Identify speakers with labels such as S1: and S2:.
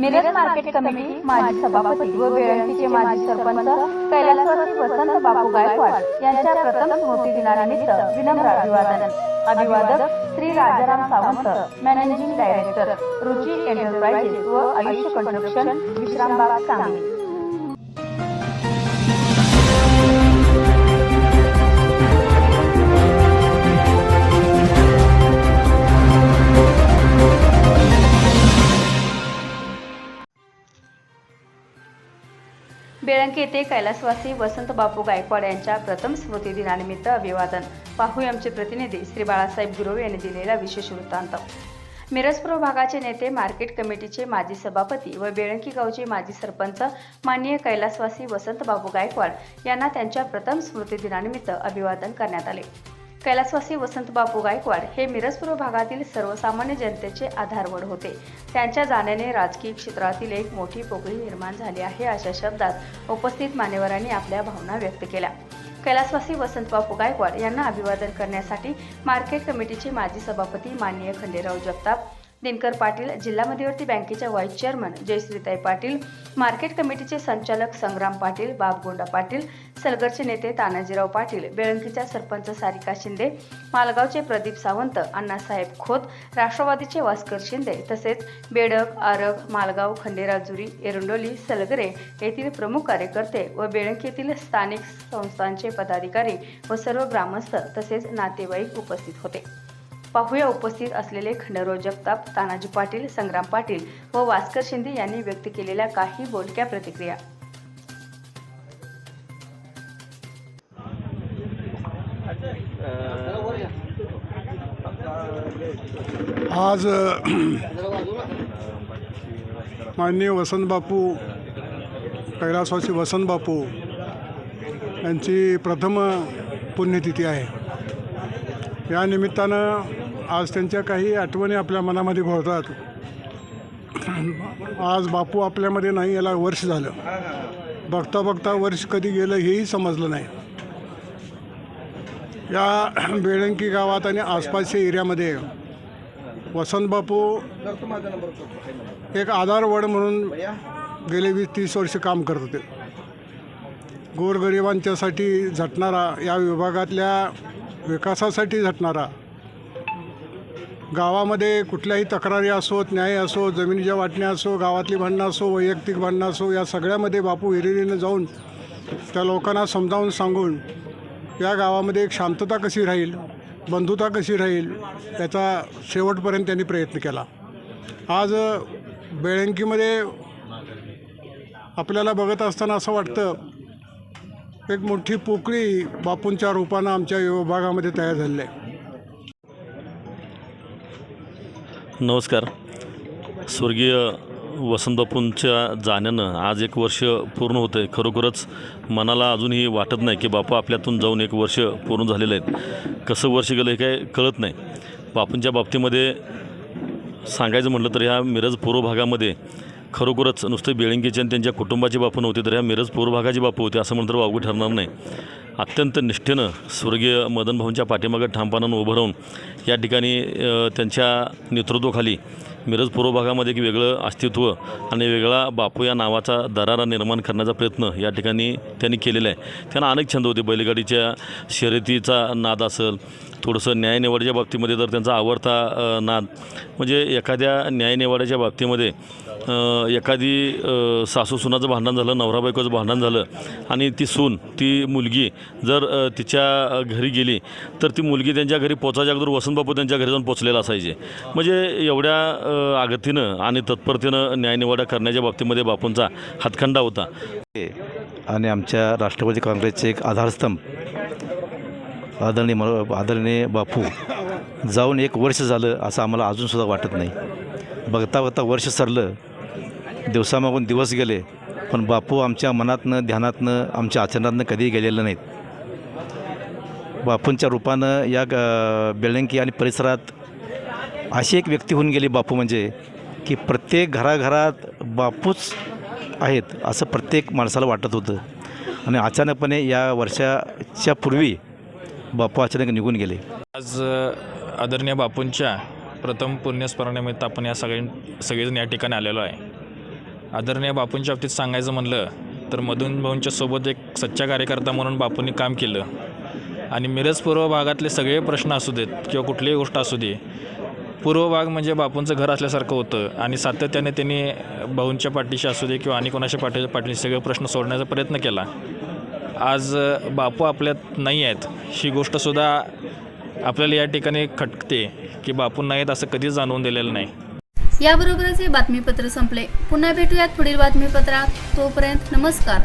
S1: Miraj market committee माजी सभापती व बेळंकीचे माजी सरपंच कैलासवासी वसंत बापू गायकवाड यांच्या प्रथम स्मृती दिनानिमित्त विनम्र अभिवादन. अभिवादक Shri Rajaram Sawant managing director Ruchi enterprises व आयुष्य कन्स्ट्रक्शन विश्रामबाग सांगली. बेळंकी येथे कैलासवासी वसंत बापू गायकवाड यांच्या प्रथम स्मृती दिनानिमित्त अभिवादन. पाहूया आमचे प्रतिनिधी श्री बाळासाहेब गुरव यांनी दिलेला विशेष वृत्तांत. मिरजपूर भागाचे नेते मार्केट कमिटीचे माजी सभापती व बेळंकी गावचे माजी सरपंच माननीय कैलासवासी वसंत बाबू गायकवाड यांना त्यांच्या प्रथम स्मृती दिनानिमित्त अभिवादन करण्यात आले. कैलासवासी वसंतबापू गायकवाड हे मिरजपूर भागातील सर्वसामान्य जनतेचे आधारवड होते. त्यांच्या जाण्याने राजकीय क्षेत्रातील एक मोठी पोकळी निर्माण झाली आहे अशा शब्दात उपस्थित मान्यवरांनी आपल्या भावना व्यक्त केल्या. कैलासवासी वसंतबापू गायकवाड यांना अभिवादन करण्यासाठी मार्केट कमिटीचे माजी सभापती माननीय खंडेराव जगताप दिनकर पाटील जिल्हा मध्यवर्ती बँकेच्या व्हाईस चेअरमन जयश्रीताई पाटील मार्केट कमिटीचे संचालक संग्राम पाटील बाबगोंडा पाटील सलगरचे नेते तानाजीराव पाटील बेळंकीच्या सरपंच सारिका शिंदे मालगावचे प्रदीप सावंत अण्णासाहेब खोत राष्ट्रवादीचे वास्कर शिंदे तसेच बेडक आरग मालगाव खंडेराजुरी एरंडोली सलगरे येथील प्रमुख कार्यकर्ते व बेळंकीतील स्थानिक संस्थांचे पदाधिकारी व सर्व ग्रामस्थ तसेच नातेवाईक उपस्थित होते. पाहुया उपस्थित असलेले खंडराव जगताप तानाजी पाटील संग्राम पाटील व वास्कर शिंदे यांनी व्यक्त केलेल्या काही बोलक्या प्रतिक्रिया.
S2: आज माननीय वसंतबापू कैलासवासी वसंतबापू यांची प्रथम पुण्यतिथी आहे. या निमित्तानं आज त्यांच्या काही आठवणी आपल्या मनामध्ये घोळतात आज बापू आपल्यामध्ये नाही याला वर्ष झालं. बघता बघता वर्ष कधी गेलं हेही समजलं नाही. या बेळंकी गावात आणि आसपासच्या एरियामध्ये वसंत बापू एक आधारवड म्हणून गेले वीस तीस वर्ष काम करत होते. गोरगरिबांच्यासाठी झटणारा या विभागातल्या विकासासाठी झटणारा गावामध्ये कुठल्याही तक्रारी असोत न्याय असो जमिनीच्या वाटण्या असो गावातली भांडणं असो वैयक्तिक भांडणं असो या सगळ्यामध्ये बापू हिरिरीनं जाऊन त्या लोकांना समजावून सांगून या गावामध्ये एक शांतता कशी राहील बंधुता कशी राहील याचा शेवटपर्यंत त्यांनी प्रयत्न केला. आज बेळंकीमध्ये आपल्याला बघत असताना असं वाटतं एक मोठी पोकळी बापूंच्या रूपानं आमच्या विभागामध्ये तयार झालेली आहे.
S3: नमस्कार. स्वर्गीय वसंतबापूंच्या जाण्यानं आज एक वर्ष पूर्ण होतं आहे खरोखरच मनाला अजूनही वाटत नाही की बापा आपल्यातून जाऊन एक वर्ष पूर्ण झालेलं आहे. कसं वर्ष गेलं हे काय कळत नाही. बापूंच्या बाबतीमध्ये सांगायचं म्हटलं तर ह्या मिरज पूर्व भागामध्ये खरोखरच नुसते बेळंकीचे आणि त्यांच्या कुटुंबाचे बापू नव्हते तर ह्या मिरज पूर्व भागाचे बापू होते असं म्हणतं तर वावगं ठरणार नाही. अत्यंत निष्ठेनं स्वर्गीय मदन भाऊंच्या पाठीमागं ठामपणानं उभं राहून या ठिकाणी त्यांच्या नेतृत्वाखाली मिरज पूर्व भागामध्ये एक वेगळं अस्तित्व आणि वेगळा बापू या नावाचा दरारा निर्माण करण्याचा प्रयत्न या ठिकाणी त्यांनी केलेला आहे. त्यांना अनेक छंद होते. बैलगाडीच्या शर्यतीचा नाद असेल थोडंसं न्यायनिवाड्याच्या बाबतीमध्ये तर त्यांचा आवडता नाद. म्हणजे एखाद्या न्यायनिवाड्याच्या बाबतीमध्ये एखादी सासू सुनाचं भांडण झालं नवरा बायकोचं भांडण झालं आणि ती सून ती मुलगी जर तिच्या घरी गेली तर ती मुलगी त्यांच्या घरी पोचायच्या अगोदर वसंतबापू त्यांच्या घरी जाऊन पोचलेला असायचे. म्हणजे एवढ्या आगतीनं आणि तत्परतेनं न्यायनिवाडा करण्याच्या बाबतीमध्ये बापूंचा हातखंडा होता.
S4: आणि आमच्या राष्ट्रवादी काँग्रेसचे एक आधारस्तंभ आदरणीय म आदरणीय बापू जाऊन एक वर्ष झालं असं आम्हाला अजूनसुद्धा वाटत नाही. बघता बघता वर्ष सरलं दिवसामागून दिवस गेले पण बापू आमच्या मनातनं ध्यानातनं आमच्या आचरणातनं कधीही गेलेलं नाहीत. बापूंच्या रूपानं या ग- बेळंकी आणि परिसरात अशी एक व्यक्ती होऊन गेली बापू म्हणजे की प्रत्येक घराघरात बापूच आहेत असं प्रत्येक माणसाला वाटत होतं. आणि अचानकपणे या वर्षाच्या पूर्वी बापू अचानक निघून गेले.
S5: आज आदरणीय बापूंच्या प्रथम पुण्यस्मरणानिमित्त आपण या सगळे सगळेजण या ठिकाणी आलेलो आहे. आदरणीय बापूंच्या बाबतीत सांगायचं म्हणलं तर मधून भाऊंच्या सोबत एक सच्चा कार्यकर्ता म्हणून बापूंनी काम केलं. आणि मिरज पूर्व भागातले सगळे प्रश्न असू देत किंवा कुठलीही गोष्ट असू दे पूर्व भाग म्हणजे बापूंचं घर असल्यासारखं होतं. आणि सातत्याने त्यांनी भाऊंच्या पाठीशी असू दे किंवा आणि कोणाच्या पाठीच्या पाठीशी सगळे प्रश्न सोडण्याचा प्रयत्न केला. आज बापू आपल्यात नाही आहेत. ही गोष्टसुद्धा आपल्याला या ठिकाणी खटकते की बापू नाहीत असं कधीच जाणवून दिलेलं नाही.
S6: याबरोबरच हे बातमीपत्र संपले. पुन्हा भेटूयात पुढील बातमीपत्रात. तोपर्यंत नमस्कार.